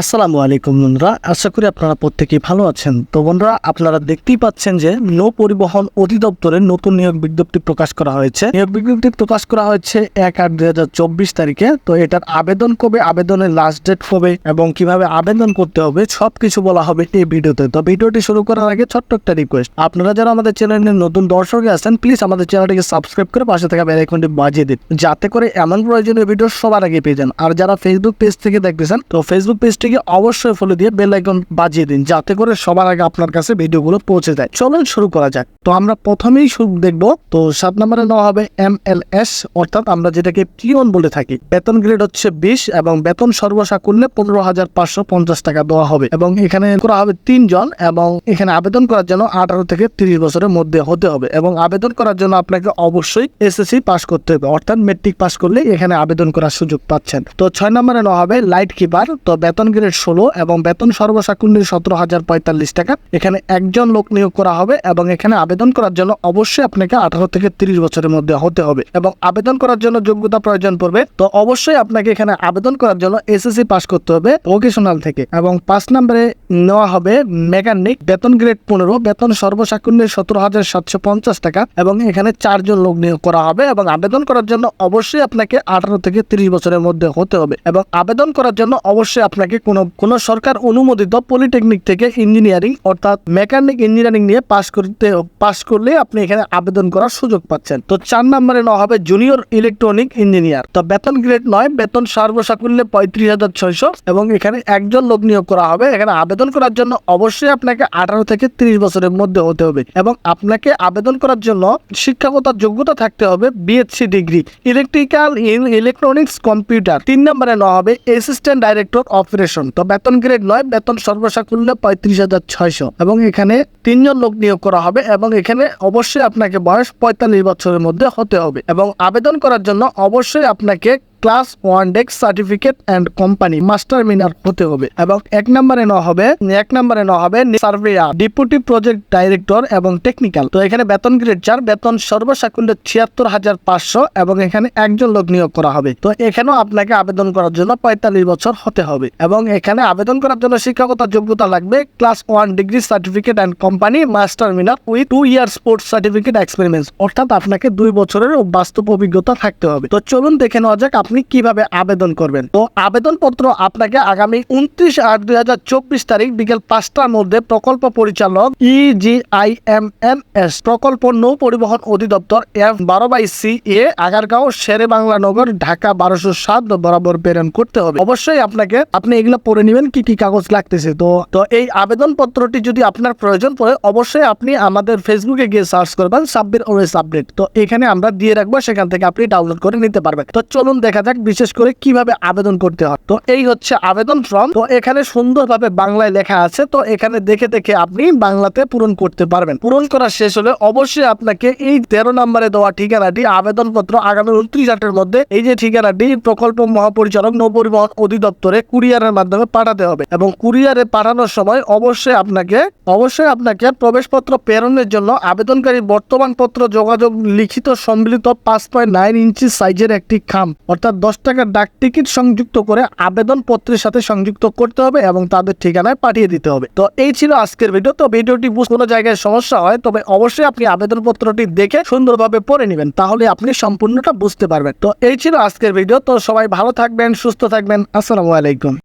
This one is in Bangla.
আসসালামু আলাইকুম বন্ধুরা, আশা করি আপনারা প্রত্যেকেই ভালো আছেন। তো বন্ধুরা, আপনারা দেখতেই পাচ্ছেন যে নৌ পরিবহন অধিদপ্তরের নতুন নিয়োগ বিজ্ঞপ্তি প্রকাশ করা হয়েছে। নিয়োগ বিজ্ঞপ্তি প্রকাশ করা হয়েছে এক আট দুই তারিখে। তো এটার আবেদন কবে, আবেদনের লাস্ট ডেট কবে এবং কীভাবে আবেদন করতে হবে সব কিছু বলা হবে এই ভিডিওতে। তো ভিডিওটি শুরু করার আগে ছোট্ট একটা রিকোয়েস্ট আপনারা যারা আমাদের চ্যানেলের নতুন দর্শক আছেন প্লিজ আমাদের চ্যানেলটিকে সাবস্ক্রাইব করে পাশে থাকা বেল আইকনটি বাজিয়ে দিন। যাতে করে এমন প্রয়োজনীয় ভিডিও সবার আগে পেয়ে যান। আর যারা ফেসবুক পেজ থেকে দেখতেছেন, তো ফেসবুক পেজটিকে অবশ্যই ফলো দিয়ে বেল আইকন বাজিয়ে দিন, যাতে করে সবার আগে আপনার কাছে ভিডিওগুলো পৌঁছে যায়। চলুন শুরু করা যাক। তো আমরা প্রথমেই শুরু দেখব, তো সাত নম্বরে নেওয়া হবে এম এল এস, অর্থাৎ আমরা যেটাকে পিওন বলে থাকি। বেতন গ্রেড হচ্ছে বিশ এবং বেতন সর্বসাকুল্যে পনেরো হাজার পাঁচশো পঞ্চাশ টাকা দেওয়া হবে এবং এখানে করা হবে তিনজন এবং এখানে আবেদন করার জন্য আঠারো থেকে তিরিশ বছরের মধ্যে হতে হবে এবং আবেদন করার জন্য আপনাকে অবশ্যই এসএসসি পাস করতে হবে, অর্থাৎ মেট্রিক পাস করলে এখানে আবেদন করার সুযোগ পাচ্ছেন। তো ছয় নম্বরে নেওয়া হবে লাইট কিপার তো বেতন গ্রেড ষোলো এবং বেতন সর্বসাকুল্যে সতেরো হাজার পঁয়তাল্লিশ টাকা। এখানে একজন লোক নিয়োগ করা হবে এবং এখানে আবেদন করার জন্য অবশ্যই আপনাকে আঠারো থেকে তিরিশ বছরের মধ্যে হতে হবে এবং আবেদন করার জন্য যোগ্যতা প্রয়োজন পড়বে। তো অবশ্যই আপনাকে এখানে আবেদন করার জন্য এসএসসি পাস করতে হবে ভোকেশনাল থেকে এবং পাঁচ নম্বরে নেওয়া হবে মেকানিক বেতন গ্রেড পনেরো, বেতন সর্বসাকুল্যে সতেরো হাজার সাতশো পঞ্চাশ টাকা এবং এখানে চারজন লোক নিয়োগ করা হবে এবং আবেদন করার জন্য অবশ্যই আপনাকে আঠারো থেকে তিরিশ বছরের মধ্যে হতে হবে এবং আবেদন করার জন্য অবশ্যই আপনাকে কোনো কোনো সরকার অনুমোদিত পলিটেকনিক থেকে ইঞ্জিনিয়ারিং অর্থাৎ মেকানিক ইঞ্জিনিয়ারিং নিয়ে পাশ করতে পাশ করলে আপনি এখানে আবেদন করার সুযোগ পাচ্ছেন। তো চার নম্বরে নেওয়া হবে জুনিয়র ইলেকট্রনিক ইঞ্জিনিয়ার তো বেতন গ্রেড নয়, বেতন সর্বসাকুল্যে পঁয়ত্রিশ হাজার ছয়শো এবং এখানে একজন লোক নিয়োগ করা হবে। এখানে আবেদন করার জন্য অবশ্যই আপনাকে আঠারো থেকে তিরিশ বছরের মধ্যে হতে হবে এবং আপনাকে আবেদন করার জন্য শিক্ষাগত যোগ্যতা থাকতে হবে BSc degree electrical in electronics computer তিন নম্বরে নেওয়া হবে অ্যাসিস্ট্যান্ট ডাইরেক্টর অপারেশন তো বেতন গ্রেড নয় বেতন সর্বসাকুল্য পঁয়ত্রিশ হাজার ছয়শো। এবং এখানে তিনজন লোক নিয়োগ করা হবে এবং এখানে অবশ্যই আপনাকে বয়স পঁয়তাল্লিশ বছরের মধ্যে হতে হবে। এবং আবেদন করার জন্য অবশ্যই আপনাকে class one deck certificate and company master mariner হতে হবে। এবং এক নম্বরে নেওয়া হবে, এক নম্বরে নেওয়া হবে সার্ভেয়ার, ডিপুটি প্রজেক্ট ডাইরেক্টর এবং টেকনিক্যাল। তো এখানে বেতন গ্রেড চার, বেতন সর্বসাকুল্য ছিয়াত্তর হাজার পাঁচশো এবং এখানে একজন লোক নিয়োগ করা হবে। তো এখানেও আপনাকে আবেদন করার জন্য পঁয়তাল্লিশ বছর হতে হবে এবং এখানে আবেদন করার জন্য শিক্ষাগত যোগ্যতা লাগবে class one degree certificate and company master mariner with two year sports certificate experiment অর্থাৎ আপনাকে দুই বছরের বাস্তব অভিজ্ঞতা থাকতে হবে। তো চলুন দেখে নেওয়া যাক আপনি কীভাবে আবেদন করবেন? তো আবেদন পত্র আপনাকে আগামী উনত্রিশ আট দুই হাজার চব্বিশ তারিখ বিকেল পাঁচটার মধ্যে প্রকল্প পরিচালক E G I M N S প্রকল্প নৌ পরিবহন অধিদপ্তর এফ বারো by C A, Agargaon, Shere Bangla Nagar, Dhaka বারোশো সাত বরাবর প্রেরণ করতে হবে। অবশ্যই আপনাকে, আপনি এগুলো পড়ে নেবেন, কি কি কাগজ লাগতেছে। তো তো এই আবেদন পত্রটি যদি আপনার প্রয়োজন পড়ে, অবশ্যই আপনি আমাদের ফেসবুকে গিয়ে সার্চ করবেন, সাব্বির ওয়েস আপডেট। তো এখানে আমরা দিয়ে রাখব, সেখান থেকে আপনি ডাউনলোড করে নিতে পারবেন। তো চলুন দেখা যাক, বিশেষ করে কীভাবে আবেদন করতে হয়। তো এই হচ্ছে আবেদন ফর্ম। তো এখানে সুন্দরভাবে বাংলায় লেখা আছে। তো এখানে দেখে দেখে আপনি বাংলাতে পূরণ করতে পারবেন। পূরণ করা শেষ হলে অবশ্যই আপনাকে এই তেরো নম্বরে দেওয়া ঠিকানাটি, আবেদনপত্র আগামী উনত্রিশ আটের মধ্যে এই যে ঠিকানাটি, প্রকল্প মহাপরিচালক নৌপরিবহন অধিদপ্তরে কুরিয়ারের মাধ্যমে পাঠাতে হবে। এবং কুরিয়ারে পাঠানোর সময় অবশ্যই আপনাকে অবশ্যই আপনাকে প্রবেশপত্র প্রেরণের জন্য আবেদনকারী বর্তমান পত্র যোগাযোগ লিখিত সম্মিলিত পাঁচ পয়েন্ট নাইন ইঞ্চি সাইজের একটি খাম, অর্থাৎ দশ টাকার ডাক টিকিট সংযুক্ত করে আবেদন পত্রের সাথে সংযুক্ত করতে হবে এবং তাদের ঠিকানায় পাঠিয়ে দিতে হবে। তো এই ছিল আজকের ভিডিও তো ভিডিওটি কোনো জায়গায় সমস্যা হয়, তবে অবশ্যই আপনি আবেদনপত্রটি দেখে সুন্দরভাবে পড়ে নেবেন, তাহলে আপনি সম্পূর্ণটা বুঝতে পারবেন। তো এই ছিল আজকের ভিডিও তো সবাই ভালো থাকবেন, সুস্থ থাকবেন। আসসালামু আলাইকুম।